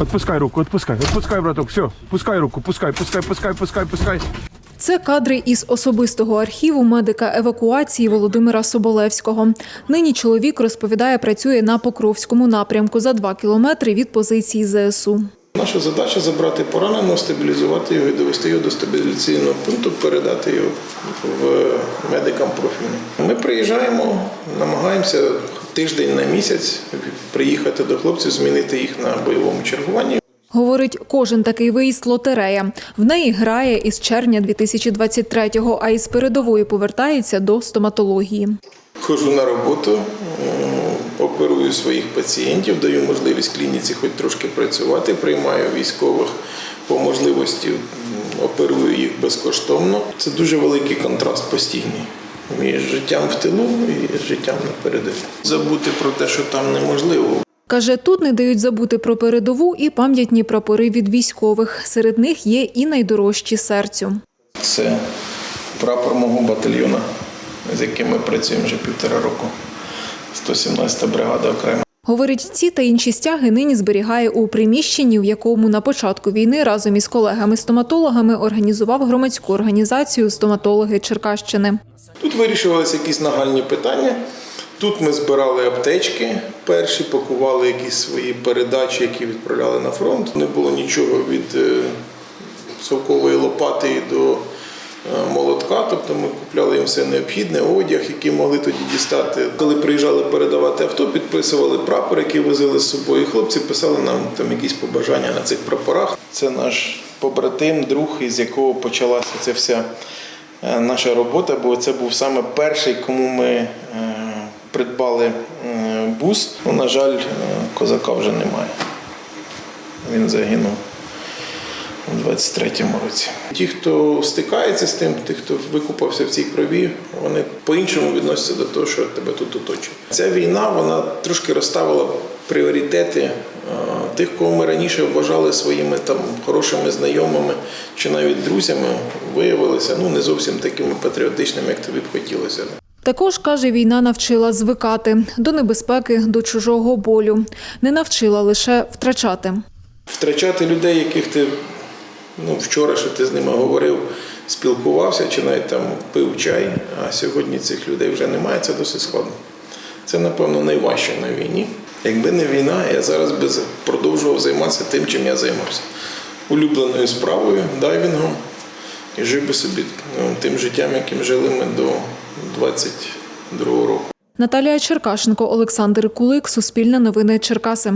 Отпускай руку, отпускай, отпускай, браток, все, пускай руку, пускай, пускай, пускай, пускай, пускай. Це кадри із особистого архіву медика евакуації Володимира Соболевського. Нині чоловік розповідає, працює на Покровському напрямку за два кілометри від позиції ЗСУ. Наша задача забрати пораненого, стабілізувати його і довести його до стабілізаційного пункту, передати його в медикам профільним. Ми приїжджаємо, намагаємося тиждень на місяць приїхати до хлопців, змінити їх на бойовому чергуванні. Говорить, кожен такий виїзд лотерея. В неї грає із червня 2023-го, а із передової повертається до стоматології. Хожу на роботу, оперую своїх пацієнтів, даю можливість клініці хоч трошки працювати, приймаю військових по можливості, оперую їх безкоштовно. Це дуже великий контраст постійний між життям в тилу і життям на передовій. Забути про те, що там неможливо. Каже, тут не дають забути про передову і пам'ятні прапори від військових. Серед них є і найдорожчі серцю. Це прапор мого батальйону, з яким ми працюємо вже півтора року. 117 бригада окрема. Говорить, ці та інші стяги нині зберігає у приміщенні, в якому на початку війни разом із колегами-стоматологами організував громадську організацію стоматологи Черкащини. Тут вирішувалися якісь нагальні питання. Тут ми збирали аптечки перші, пакували якісь свої передачі, які відправляли на фронт. Не було нічого від е, совкової лопати до молотка, тобто ми купляли їм все необхідне, одяг, який могли тоді дістати. Коли приїжджали передавати авто, підписували прапор, який возили з собою. І хлопці писали нам там якісь побажання на цих прапорах. Це наш побратим, друг, із якого почалася ця вся е, наша робота, бо це був саме перший, кому ми е, придбали е, бус. Ну, на жаль, е, козака вже немає. Він загинув у 23-му році. Ті, хто стикається з тим, ті, хто викупався в цій крові, вони по-іншому відносяться до того, що тебе тут оточує. Ця війна вона трошки розставила пріоритети е, тих, кого ми раніше вважали своїми там хорошими знайомими чи навіть друзями, виявилися ну не зовсім такими патріотичними, як тобі б хотілося. Також каже, війна навчила звикати до небезпеки, до чужого болю. Не навчила лише втрачати. Втрачати людей, яких ти ну, вчора, що ти з ними говорив, спілкувався чи навіть там пив чай, а сьогодні цих людей вже немає, це досить складно. Це, напевно, найважче на війні. Якби не війна, я зараз би продовжував займатися тим, чим я займався. Улюбленою справою, дайвінгом, і жив би собі ну, тим життям, яким жили ми до 22-го року. Наталія Черкашенко, Олександр Кулик, Суспільне новини Черкаси.